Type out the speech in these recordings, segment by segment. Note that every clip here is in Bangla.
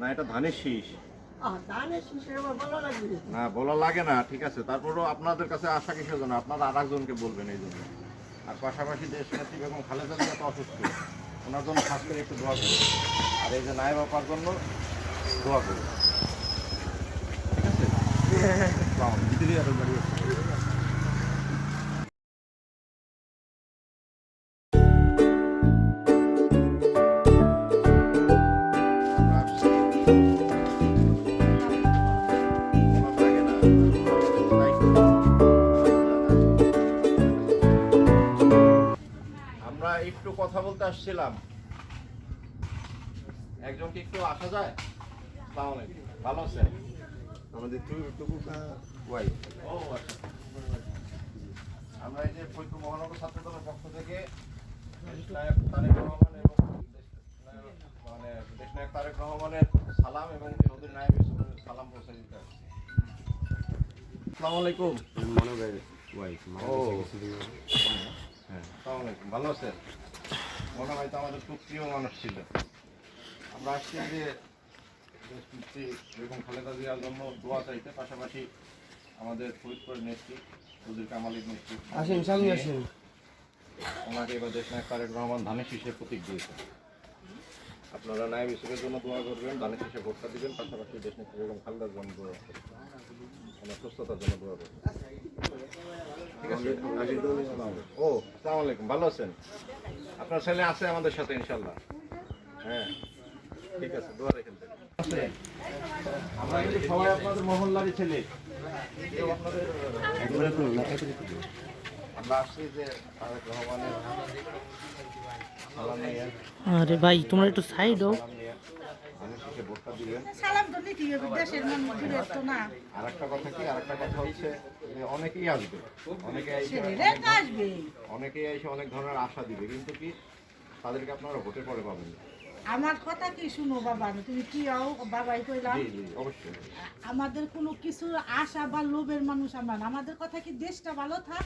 না এটা ধানের শীষ। না বলা লাগে না ঠিক আছে। তারপরও আপনাদের কাছে আশা কিসের জন্য? আপনারা আর একজনকে বলবেন এই জন্য। আর পাশাপাশি দেশ নেত্রী বেগম খালেদা জিয়া তো অসুস্থ। ওনার জন্য খাস করে একটু দোয়া করুন আর এই যে নায়েব আপার জন্য দোয়া করুন ঠিক আছে? আরও কথা বলতে আসছিলাম। একজনকে একটু আসা যায়? ভালো আছেন? আমাদের ও আচ্ছা। আমরা এই যে ফরিদপুর মহানগর ছাত্র দলের পক্ষ থেকে দেশনায়ক তারেক রহমান এবং মানে দেশনায়ক তারেক রহমানের সালাম এবং চৌধুরী নায়েব সালাম পৌঁছে দিতে আসসালামু আলাইকুম হয় ও। হ্যাঁ আসসালামু আলাইকুম। ভালো আছেন? মনে হয় তো আমাদের খুব প্রিয় মানুষ ছিল। আমরা আসছি যে বেগম খালেদা জিয়ার জন্য দোয়া চাইতে পাশাপাশি আমাদের ফরিদপুরের নেত্রী চৌধুরী কামালির নেত্রী আসেন সামনে আসেন। ওনাকে এবার দেশ নায়ক তারেক রহমান ধানের শীষে প্রতীক দিয়েছে আপনারা নায়ব ইসুফের জন্য দোয়া করবেন ধানের শীষে ভোটটা দিবেন পাশাপাশি দেশ নেত্রী বেগম খালেদার জন্য দোয়া করবেন। ওনার সুস্থতার জন্য দোয়া করবেন। ঠিক আছে ও সালাম আলাইকুম। ভালো আছেন? আপনার ছেলে আছে আমাদের সাথে, ইনশাল্লাহ। হ্যাঁ ঠিক আছে, দোয়া রেখেন। আমরা কিন্তু সবাই আপনাদের মহল্লারই ছেলে আরে ভাই, তোমার একটু সাইড হোক সালাম নিয়ে ধানের শীষে ভোটটা দিবেন সালাম তো নিতে হবে? দেশের মানুষ দূরের তো না। আর একটা কথা কি? আর একটা কথা হচ্ছে যে অনেকেই আসবে। অনেকে এসে ছেলেরা তো আসবে। অনেকেই এসে অনেক ধরনের আশা দিবে কিন্তু কি তাদেরকে আপনারা ভোটের পরে পাবেন না। আমার কথা কি শুনো বাবা? তুমি কি বাবাই কইলাম আমাদের কোনো কিছু আশা বা লোভের মানুষ আমরা। আমাদের কথা কি দেশটা ভালো থাক?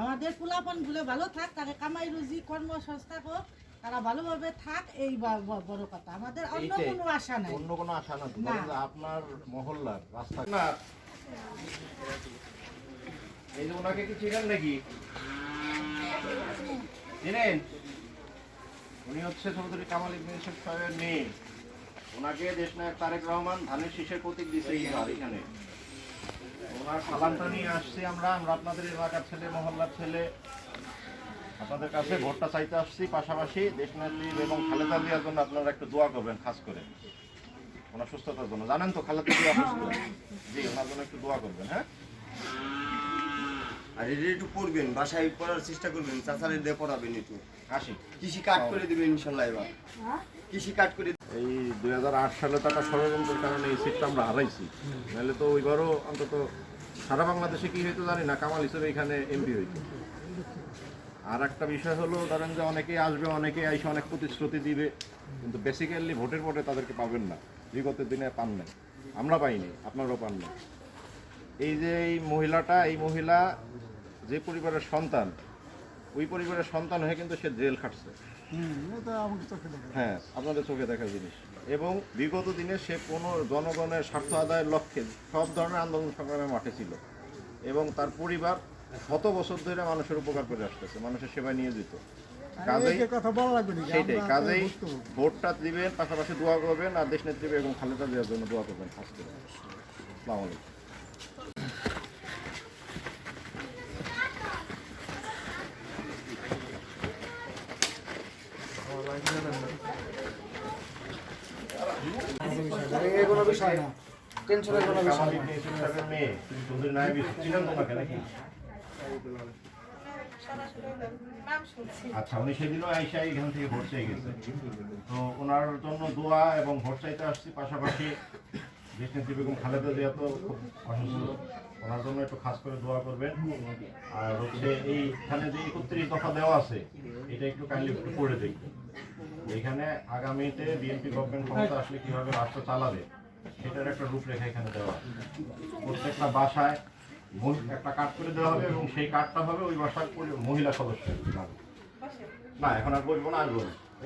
আমাদের পোলাপনগুলো ভালো থাক তারা কামাই রুজি কর্মসংস্থা হোক তারা ভালোভাবে থাক এই বড় কথা। আমাদের অন্য কোনো আশা নাই। অন্য কোনো আশা না তো। না। ধরেন যে আপনার মহল্লার রাস্তা। না। এই যে ওনাকে কি চিনেন নাকি? চিনেন? উনি হচ্ছে চৌধুরী কামাল ইবনে ইউসুফ সাহেবের মেয়ে। ওনাকে দেশনায়ক তারেক রহমান ধানের শীষের প্রতীক দিছে এখানে। ওনার সালামটা নিয়ে আসছি আমরা। আমরা আপনাদের এলাকার ছেলে মহল্লার ছেলে। আপনাদের কাছে ভোটটা চাইতে আসছি পাশাপাশি দেশ দেশনেত্রী এবং খালেদা জিয়ার জন্য আপনারা একটু দোয়া করবেন খাস করে। ওনার সুস্থতার জন্য। জানেন তো খালেদা জিয়া অসুস্থ? জি ওনার জন্য একটু দোয়া করবেন হ্যাঁ? আর এটা একটু পড়বেন বাসায় পড়ার চেষ্টা করবেন চাচারে দিয়ে পড়াবেন একটু। আসি কৃষি কাট করে দিবেন ইনশাল্লাহ এবার। কৃষি কাট করে এই দুই সালে টাকা ষড়যন্ত্রের কারণে এই সিটটা আমরা হারাইছি। নাহলে তো ওইবারও অন্তত সারা বাংলাদেশে কি হইতো জানি না কামাল হিসেবে এখানে এমপি হইতো। আর একটা বিষয় হলো ধরেন যে অনেকেই আসবে অনেকেই এসে অনেক প্রতিশ্রুতি দিবে কিন্তু বেসিক্যালি ভোটের পরে তাদেরকে পাবেন না। বিগত দিনে পান নাই। আমরা পাইনি আপনারাও পান নাই। এই যে এই মহিলাটা এই মহিলা যে পরিবারের সন্তান ওই পরিবারের সন্তান হয়ে কিন্তু সে জেল খাটছে। হ্যাঁ আপনাদের চোখে দেখা জিনিস। এবং বিগত দিনে সে কোনো জনগণের স্বার্থ আদায়ের লক্ষ্যে সব ধরনের আন্দোলন সংগ্রামে মাঠে ছিল। এবং তার পরিবার শত বছর ধরে মানুষের উপকার করে আসতেছে মানুষের সেবায় নিয়োজিত। কাজেই সেইটাই কাজেই ভোটটা দিবেন পাশাপাশি দোয়া করবেন আর দেশ নেত্রী এবং খালেদা জিয়ার জন্য দোয়া করবেন খাস করে। আসসালামু আলাইকুম। কোনো বিষয় না। টেনশনের কোনো বিষয় কামাল আচ্ছা উনি সেদিনও আইসা এখান থেকে ভোট চেয়ে গেছে। তো ওনার জন্য দোয়া এবং ভোট চাইতে আসছি, পাশাপাশি দেশনেত্রী বেগম খালেদা জিয়া তো অসুস্থ। ওনার জন্য একটু খাস করে দোয়া করবেন। আর হচ্ছে এইখানে যে একত্রিশ দফা দেওয়া আছে, এটা একটু কাইন্ডলি একটু পড়ে দেখবেন এখানে আগামীতে বিএনপি গভর্নমেন্ট ক্ষমতা আসলে কীভাবে রাষ্ট্র চালাবে, সেটার একটা রূপরেখা এখানে দেওয়া। প্রত্যেকটা বাসায় একটা কার্ড করে দেওয়া হবে এবং সেই কার্ডটা হবে ওই বাসার মহিলা সদস্যের নামে। না এখন আর বলব না আসব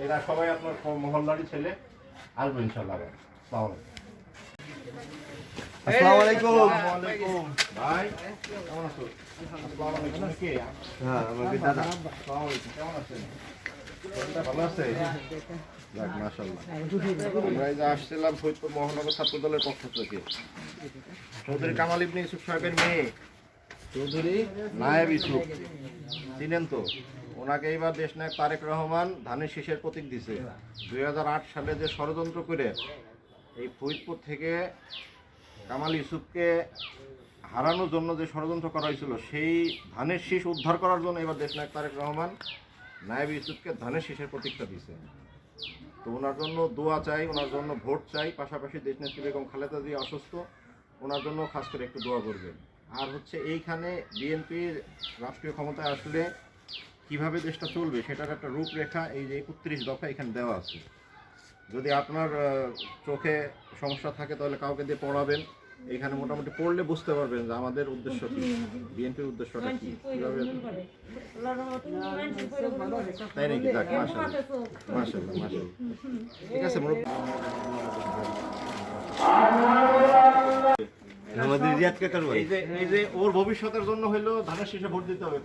এরা সবাই আপনার মহল্লারই ছেলে। আসব ইনশাল্লাহ আবার। আসসালামু আলাইকুম। আলাইকুম ভাই কেমন আছো? আসসালামু আলাইকুম। কে? হ্যাঁ আমাকে দাদা। আসসালামু আলাইকুম। কেমন আছেন? ভালো আছে? যাক মাশাআল্লাহ। আমরা এই যে আসছিলাম ফরিদপুর মহানগর ছাত্র দলের পক্ষ থেকে। চৌধুরী কামাল ইবনে ইউসুফ সাহেবের মেয়ে। চৌধুরী নায়েব ইউসুফ চিনেন তো? ওনাকে এইবার দেশ নায়ক তারেক রহমান ধানের শীষের প্রতীক দিছে। দু হাজার আট সালে যে ষড়যন্ত্র করে এই ফরিদপুর থেকে কামাল ইউসুফকে হারানোর জন্য যে ষড়যন্ত্র করা হয়েছিল, সেই ধানের শীষ উদ্ধার করার জন্য এবার দেশ নায়ক তারেক রহমান নায়েব ইউসুফকে ধানের শীষের প্রতীকটা দিছে। তো ওনার জন্য দোয়া চাই, ওনার জন্য ভোট চাই, পাশাপাশি দেশ নেত্রী বেগম খালেদা জিয়া অসুস্থ ওনার জন্য খাস করে একটু দোয়া করবেন। আর হচ্ছে এইখানে বিএনপির রাষ্ট্রীয় ক্ষমতায় আসলে কীভাবে দেশটা চলবে সেটার একটা রূপরেখা এই যে একত্রিশ দফা এখানে দেওয়া আছে। যদি আপনার চোখে সমস্যা থাকে তাহলে কাউকে দিয়ে পড়াবেন। এখানে মোটামুটি পড়লে বুঝতে পারবেন যে আমাদের উদ্দেশ্য কি বিএনপির উদ্দেশ্যটা কি কীভাবে তাই নাকি? যাক মাশাআল্লাহ ঠিক আছে আমাদের রিয়াদ কাকার এই যে এই যে ওর ভবিষ্যতের জন্য হইল ধানের শীষে ভোট দিতে হবে।